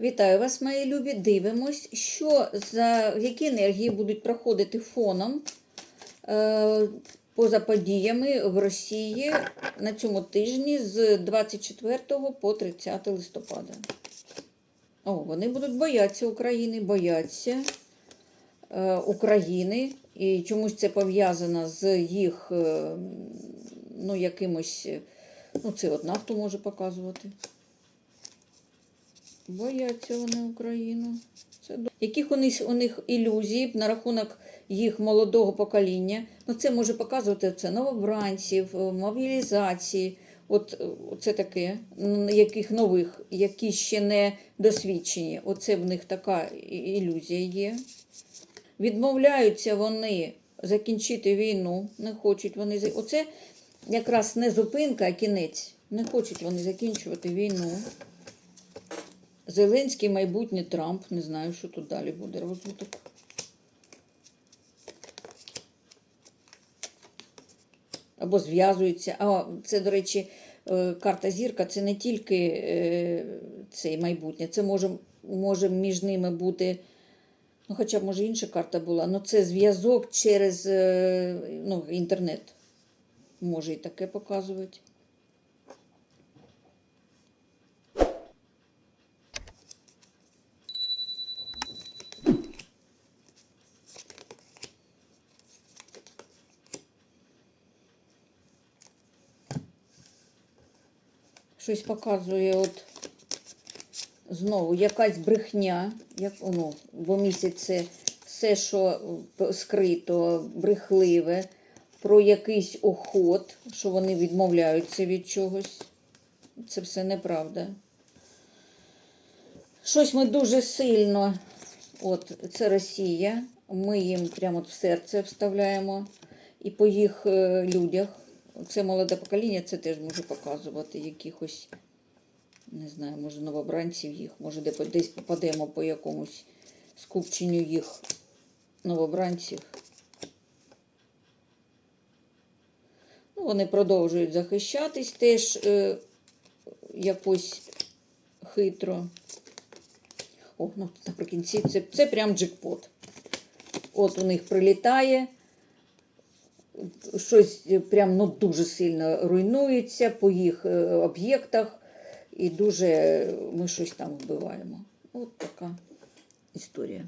Вітаю вас, мої любі. Дивимось, що за які енергії будуть проходити фоном е, поза подіями в Росії на цьому тижні з 24 по 30 листопада. О, вони будуть боятися України, бояться е, України. І чомусь це пов'язано з їх е, ну, якимось, ну, це от нафту може показувати. Бояться вони Україну. Це Яких у них, у них ілюзій на рахунок їх молодого покоління? Ну, це може показувати це новобранців, е, мобілізації. От е, це таке, яких нових, які ще не досвідчені. Оце в них така ілюзія є. Відмовляються вони закінчити війну, не хочуть вони. Оце якраз не зупинка, а кінець. Не хочуть вони закінчувати війну. Зеленський майбутнє Трамп. Не знаю, що тут далі буде розвиток. Або зв'язуються. А це, до речі, е, карта зірка це не тільки е, цей майбутнє, це може, може між ними бути. Ну, хоча може інша карта була, але це зв'язок через е, ну, інтернет. Може і таке показувати. Щось показує от знову якась брехня, як ну, бо місяць це все, що скрито, брехливе, про якийсь охот, що вони відмовляються від чогось. Це все неправда. Щось ми дуже сильно, от це Росія, ми їм прямо в серце вставляємо. І по їх е, людях, це молоде покоління, це теж може показувати якихось, не знаю, може новобранців їх, може десь попадемо по якомусь скупченню їх новобранців. Ну, вони продовжують захищатись теж е, якось хитро. О, ну наприкінці це, це прям джекпот. От у них прилітає, щось прям ну, дуже сильно руйнується по їх е, об'єктах, і дуже ми щось там вбиваємо. От така історія.